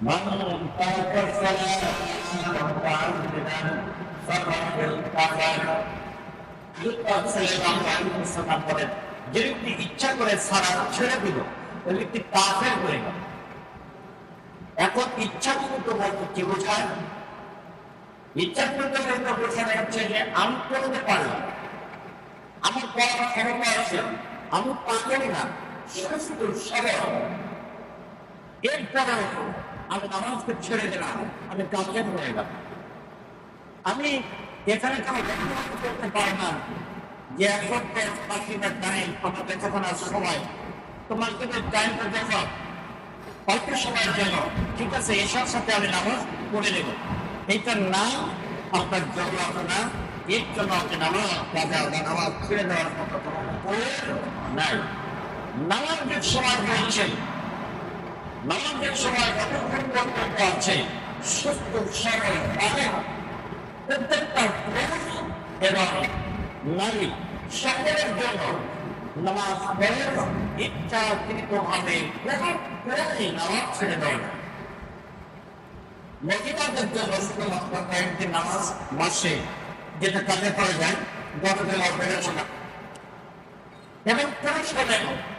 من ترك الصلاة متعمدا فقد الكفر বলেন যে ব্যক্তি ইচ্ছা করে সারা ছেড়ে দিল ওই ব্যক্তি কাফের হয়ে গেল এখন ইচ্ছা কিন্তু বলতে কি বোঝায় ইচ্ছা করতে বলতে বোঝানো হচ্ছে যে আমি করতে পারলাম আমার পড়ার ক্ষমতা আছে আমি পারি না সুস্থ সবল এরপরে আমি নামাজকে ছেড়ে দিলাম। আমি কাজের হয়ে গেলাম। আমি এখানে করতে পারি না যে এখন মিনিট টাইম যখন আর সময়। তোমার কিন্তু টাইমটা দেখো, অল্প সময়ের জন্য, ঠিক আছে এসব সাথে আমি নামাজ পড়ে নেব। এইটার নাম আপনার জগৎ না, এর জন্য আপনি নামাজ কাজা বা নামাজ ছেড়ে দেওয়ার মতো কোনো নাই। নামাজের সময় হয়েছে নামাজের সময় কতক্ষণ পর্যন্ত আছে। সুস্থ সরল ভাবে প্রত্যেকটা পুরুষ এবং নারী সকলের জন্য নামাজ পড়ে ইচ্ছাকৃত ভাবে নামাজ ছেড়ে দেয় না। মহিলাদের জন্য শুধুমাত্র কয়েকদিন নামাজ মাসে যেটা কাজে পড়ে যায়, গতকাল না এবং পুরুষদের একলা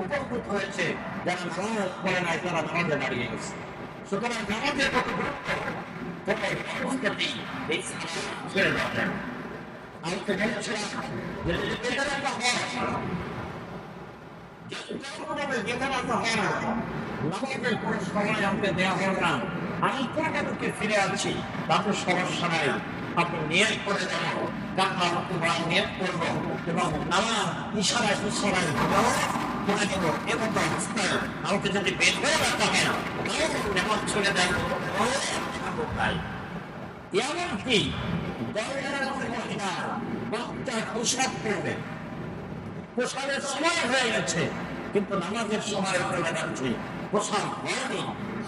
উপস্থিত হয়েছে যারা নামাজ পড়ে নাই, তারা নামাজে দাঁড়িয়ে গেছে। সুতরাং নামাজের কত গুরুত্ব আমি কোনো কোনটাকে ফিরে আছি, তাতে সমস্যা নাই। আপনি করে তোমার করব এবং ইশারা ইশারায় করে এবং আমাকে যদি বের করে রাখা হয় না ছেড়ে দেন এমনকি বাচ্চা পোশাক পরবে পোশাকের সময় হয়ে গেছে কিন্তু নামাজের সময় পোশাক হয়নি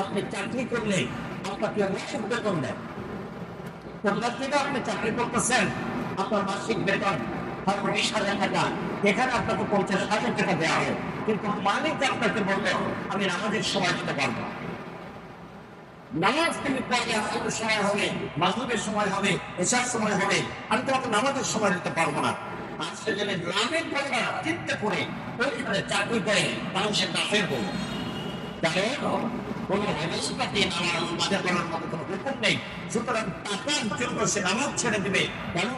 আপনি চাকরি করলে আপনাকে বেতন দেন। থেকে আপনি চাকরি করতেছেন, আপনার মাসিক বেতন বিশ হাজার টাকা। এখানে আপনাকে পঞ্চাশ হাজার টাকা দেওয়া হবে। কিন্তু মালিক আপনাকে আমি নামাজের সময় দিতে পারব নামাজ তুমি পড়লে সময় হবে মাহবুবের সময় হবে এসার সময় হবে। আমি তোমাকে নামাজের সময় দিতে পারব না। যদি গ্রামের কথা চিন্তা করে ওইখানে চাকরি করে মানুষের কাফের বলব নামাজ নামাজ দিবে বড়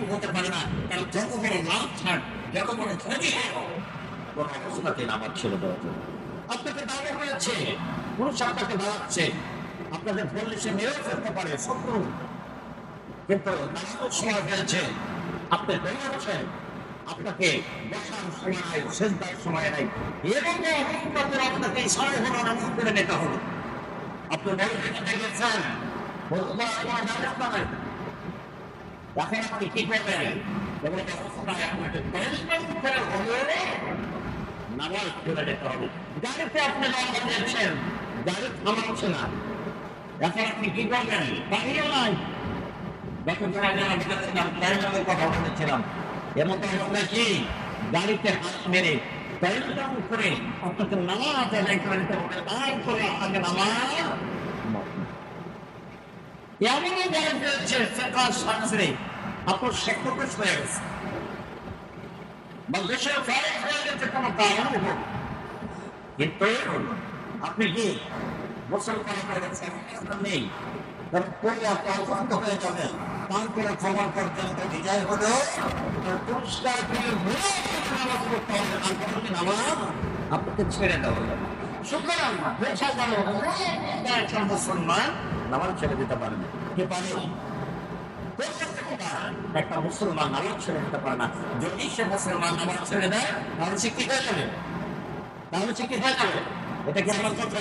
বড় নামাজ আপনাকে দাওয়া হয়েছে, পুরুষ আপনাকে দাওয়াচ্ছে আপনাদের বললে সে মেরেও ফেলতে পারে, শত্রু। কিন্তু হয়েছে আপনি বেরোচ্ছেন আপনাকে বসার সময় সেজদার সময় নাই। এবং অবস্থাতে আপনাকে ঘণ্টা নামাজ করে নিতে হবে। আপনি কি করবেন হলে হবে। গাড়িতে আপনি নামাজ দিয়েছেন গাড়ি এখন আপনি কি করবেন? পানিও নাই। কথা বলেছিলাম। এমন তো অবস্থা কি গাড়িতে হাত মেরে প্যারেন্টাল করে আপনাকে নামাজ আদায় করে নিতে হবে তারপরে আপনাকে নামাজ এমনই গাড়ি রয়েছে ফেকার শাস্ত্রে আপনার শিক্ষকের হয়ে গেছে বা দেশের ফরজ হয়ে গেছে কোনো কারণ কিন্তু আপনি কি মুসলমান করেছেন অবস্থা নেই তবে পড়লে আপনি অসুস্থ হয়ে যাবেন তারপরে ক্ষমা পর্যন্ত বিজয় হলো। পুরস্কার নামাজ পড়তে হবে। কোনো নামাজ আপনাকে ছেড়ে দেওয়া হবে। দিতে একটা মুসলমান ছেড়ে দিতে পারে না। যদি মুসলমান ছেড়ে দেয় কি এটা কি আমার কথা?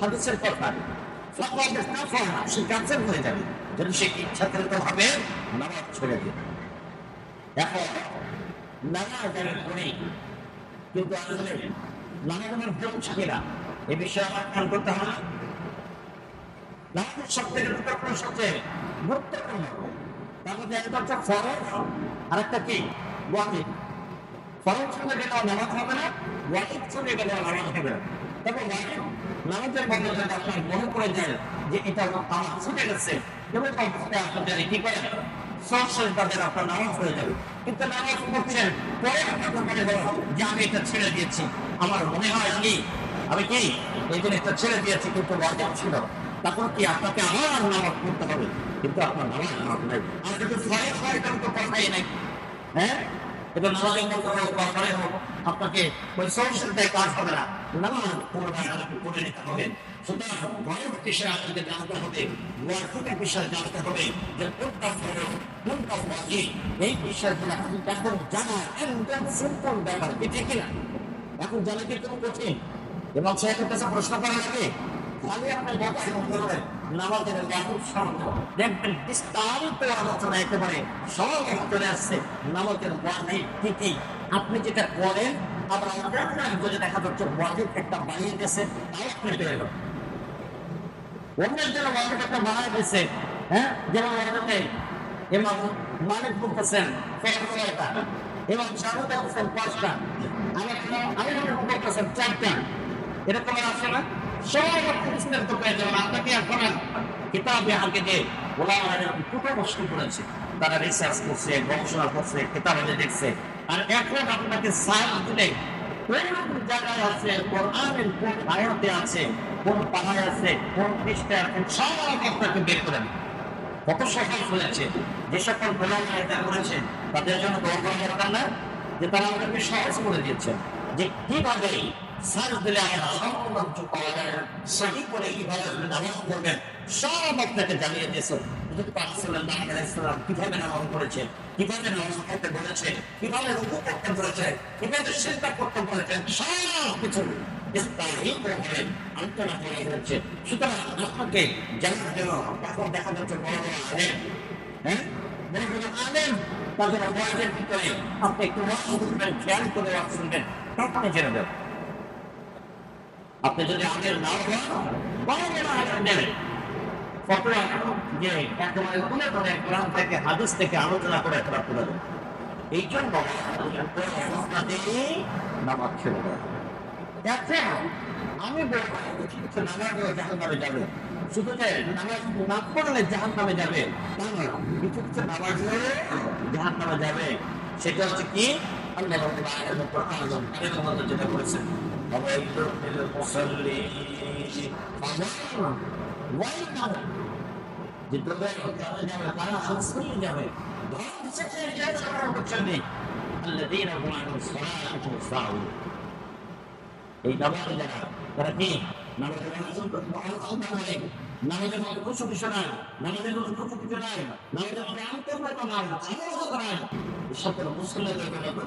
হাদিসের কথা। সে ক্যান্সেল হয়ে যাবে যদি সে ইচ্ছাকৃত ভাবে নামাজ ছেড়ে দেবে এখন নামাজ আমি পড়ি কিন্তু আসলে নামাজের ভুল থাকে না এ বিষয়ে আমার খেয়াল করতে হচ্ছে আর একটা কি ওয়াজিব ফরজ চলে গেলে নামাজ হবে না ওয়াজিব চলে গেলে নামাজ হবে না এটা আমার কিন্তু আমি এটা ছেড়ে দিয়েছি। আমার মনে হয় কি? আমি কি? এই জিনিসটা ছেড়ে দিয়েছি, কিন্তু ওয়াজিব ছিল। তখন কি আপনাকে আবার নামাজ পড়তে হবে? কিন্তু আপনার নামাজ নামাজ নাই। আর যদি ফরজ তো কথাই নাই। হ্যাঁ? এটা নামাজের হোক আপনাকে ওই কাজ হবে না। পড়ে নিতে হবে। আপনাকে জানতে হবে জানতে হবে, যে এই বিষয়গুলো এখন জানা একদম ব্যাপার, কি না এখন কি কঠিন? এবং সাহেবের কাছে প্রশ্ন করা লাগে। খালি আপনার করবেন নামাজের ব্যাপক শব্দ দেখবেন, বিস্তারিত আলোচনা একেবারে সব চলে আসছে। নামাজের ওয়াজিব কি কি আপনি যেটা করেন আবার যদি দেখা যাচ্ছে ওয়াজিব একটা বানিয়ে গেছে তাই আপনি পেয়ে গেলেন। অন্যের জন্য ওয়াজিব একটা বানায় দিয়েছে হ্যাঁ? যেমন ওয়াজিবে এমাম মালিক বলতেছেন ফেরটা এবং শাহুদ হোসেন পাঁচটা। আমি আমি বলতেছেন, চারটা। এরকম আছে না? কিতাবে যে করেছে। তারা রিসার্চ করছে, গবেষণা করছে দেখছে। আর আপনাকে কোন কোন আছে কোন আছে, কোন বের যে সকল তাদের জন্য দরকার না যে তারা আমাদেরকে সহজ করে দিয়েছেন। যে কীভাবে সার্চ দিলে আমরা সম্পূর্ণ কিছু পাওয়া যায় না সহি করে কীভাবে আপনি সব আপনাকে জানিয়ে দিয়েছেন হুজুর পাক সাল্লাল্লাহু আলাইহি সাল্লাম কীভাবে নামাজ পড়েছেন কীভাবে নামাজ পড়তে বলেছে কীভাবে রুকু করতে বলেছে কীভাবে সিজদা করতে বলেছেন সব কিছু আলোচনা করা সুতরাং আপনাকে জানার জন্য এখন দেখা যাচ্ছে হ্যাঁ তাদের ভিতরে আপনি একটু খেয়াল করে শুনবেন তখনই জেনে দেবেন আপনি যদি আমাদের নাও দেবেন ফটোয়া যে একেবারে কোরআন থেকে, হাদিস থেকে আলোচনা করে একটা তুলে এই জন্য নামাজ ছেড়ে আমি যাবে। শুধু যে নামাজ না পড়লে জাহান নামে যাবে কিছু কিছু নামাজ জাহান নামে যাবে। সেটা হচ্ছে কি? আল্লাহ যেটা বলেছেন ويل للمصلين ويل الذين هم عن صلاتهم ساهون إذا رقيب نماذج عليكم نماذج الكسوف شرائع نماذج الكسوف شرائع نماذج عن كيف تمارين على هذا القرآن الشرط المسلم الذي يقول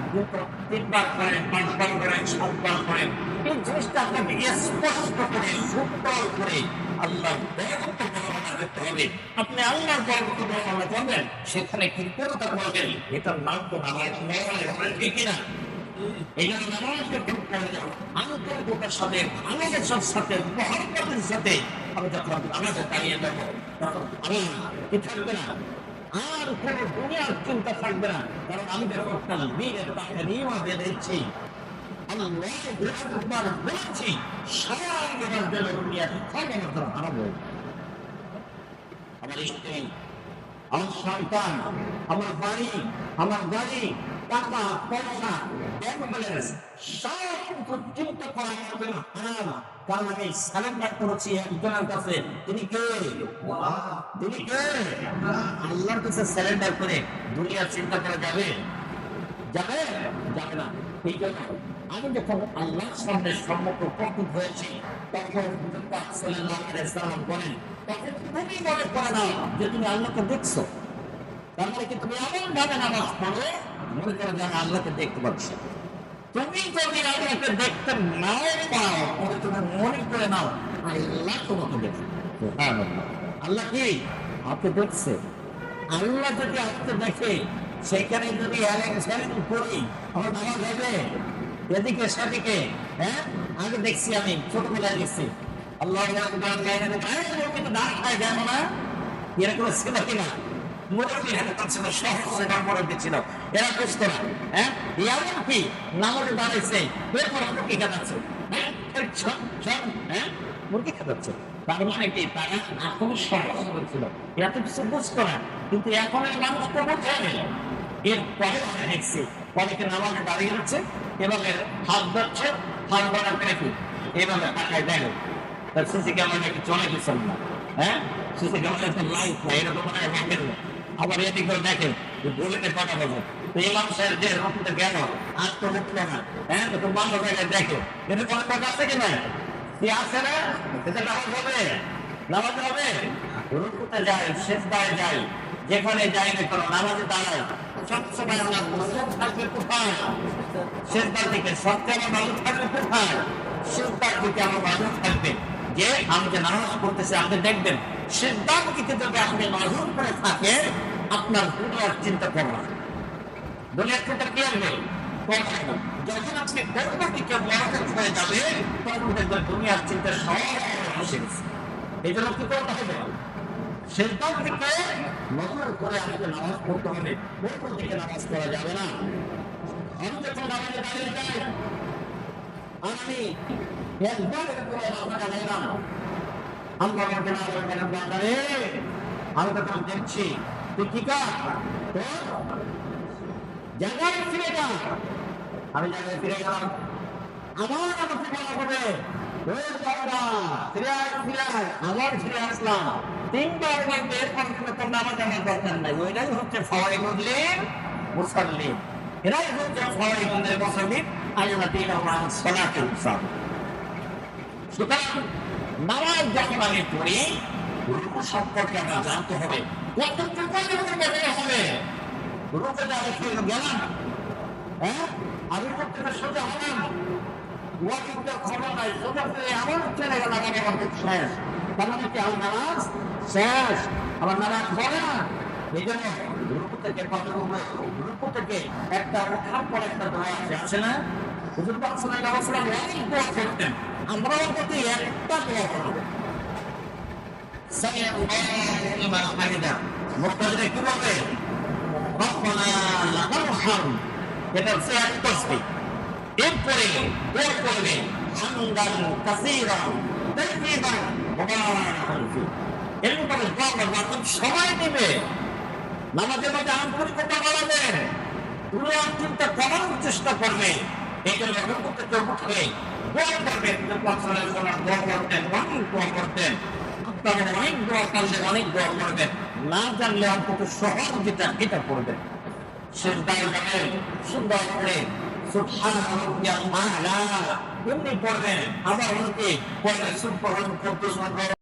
তিনবার করেন পাঁচবার করেন সাতবার করেন এই জিনিসটা আপনাকে স্পষ্ট করে সুন্দর করে আল্লাহ বরকত বর্ণনা করতে হবে আপনি আল্লাহর বরকত বর্ণনা করবেন সেখানে কৃতজ্ঞতা করবেন এটার নাম তো নামাজ ঠিক কিনা এই জন্য নামাজকে ঠিক করে দাও আন্তরিকতার সাথে ভালোবাসার সাথে আমি যখন নামাজে দাঁড়িয়ে যাব, তখন আমি থাকবে না। আর কোন দুনিয়ার চিন্তা থাকবে না। কারণ আমি বলেছি, সারা দুনিয়ার সর্বমাত্র হারাবো আমার স্ত্রী, আমার সন্তান, আমার বাড়ি, আমার গাড়ি টাকা পয়সা ব্যাংক ব্যালেন্স চিন্তা করা যাবে না। হারাম। কারণ আমি করেছি একজনের কাছে। তিনি কে? তিনি কে? আল্লাহর কাছে করে দুনিয়ার চিন্তা করা যাবে? যাবে? যাবে না। এই জন্য আমি যখন আল্লাহর সামনে সম্মুখ উপস্থিত হয়েছি, তখন সাল্লাম বলেন, তখন তুমি মনে করে নাও যে তুমি আল্লাহকে দেখছ? মানে কি তুমি এমন ভাবে নামাজ পড়ো? মনে করো যে আমি আল্লাহকে দেখতে পাচ্ছি। তুমি যদি আল্লাহকে দেখতে নাও পাও তবে তুমি মনে করে নাও, আল্লাহ তোমাকে দেখে আল্লাহ কি? আপনি দেখছে। আল্লাহ যদি আপনি দেখে, সেখানে যদি করি আমার নামাজ হবে। এদিকে, সেদিকে হ্যাঁ? আগে দেখছি আমি, ছোটবেলায় দেখছি। আল্লাহ দাঁড় খায় যেন না? এরকম ছিল কিনা? মুরব্বী মুরব্বী ছিল? এরা বুঝতো না হ্যাঁ? এমন কি দাঁড়াইছে। এরপর হ্যাঁ? হ্যাঁ? মুরগি মানে কিন্তু এখন এই মানুষ তো বোঝে এরপরে দেখছি অনেকে নামাজে দাঁড়িয়ে যাচ্ছে এভাবে হাত ধরছে, হাত ধরার পরে কি? এভাবে টাকায় তার সিসি ক্যামেরা চলে গেছেন না? হ্যাঁ? সিসি ক্যামেরা তো লাইট না এরকম। আবার এদিক করে দেখেন, যে বলেতে কথা বলব। তো এই যে রক্ত গেল আজ তো উঠল না। হ্যাঁ তো বন্ধ জায়গায় দেখে। এটা কোনো কথা আছে কি না? কি আছে না? এটা নামাজ হবে। নামাজ হবে? রুকুতে যাই শেষ দায় যাই যেখানে যাই না কোনো, নামাজে দাঁড়াই সবসময় আমরা নজর থাকবে কোথায়? শেষবার দিকে সবচেয়ে আমার ভালো থাকবে কোথায়? শেষবার দিকে আমার ভালো থাকবে। যে আমাকে নামাজ পড়তেছি, আপনি দেখবেন শেষবার দিকে যদি আপনি নজর করে থাকে আপনার দুনিয়ার চিন্তা করবেন দুনিয়ার চিন্তা কি হবে করবেন না। যখন কি নজর করে আমাকে দিকে যাবে না। আমি যখন আমরা আমি তখন দেখছি জায়গায় ফিরে আমি জায়গায় ফিরে গেলাম আমার আমাকে বলা হবে এরাই দিন আমার সুতরাং নামাজ যখন আমি পড়ি সম্পর্কে আমার জানতে হবে কতটুকু হ্যাঁ আমি গেল আমার কি আমার নামাজ শেষ আমার নামাজ হবে না এই জন্য রূপ থেকে কত থেকে একটা ওঠার পর একটা দোয়া আছে না হুজুর করতেন আমরাও যদি একটা দোয়া করব কি বলবে এরপরে দোয়া করবে হামদান কাসীরান তাকবীরান মুবারাকান ফি এরপরে দোয়া করবে অর্থাৎ সময় নেবে নামাজের মধ্যে আন্তরিকতা বাড়াবে দুনিয়ার চিন্তা কমানোর চেষ্টা করবে এই জন্য রুকুতে চোখ উঠবে দোয়া করবেন দোয়া করতেন দোয়া করতেন আপনারা অনেক বড় কাজে, অনেক বড় করবেন না জানলে অন্তত সহজ যেটা এটা করবেন শেষ দায় যাবেন সুন্দর করে সুবহান রাব্বিয়াল আ'লা এমনি পড়বেন আবার অনেকে পড়বেন সুবহান রাব্বিয়াল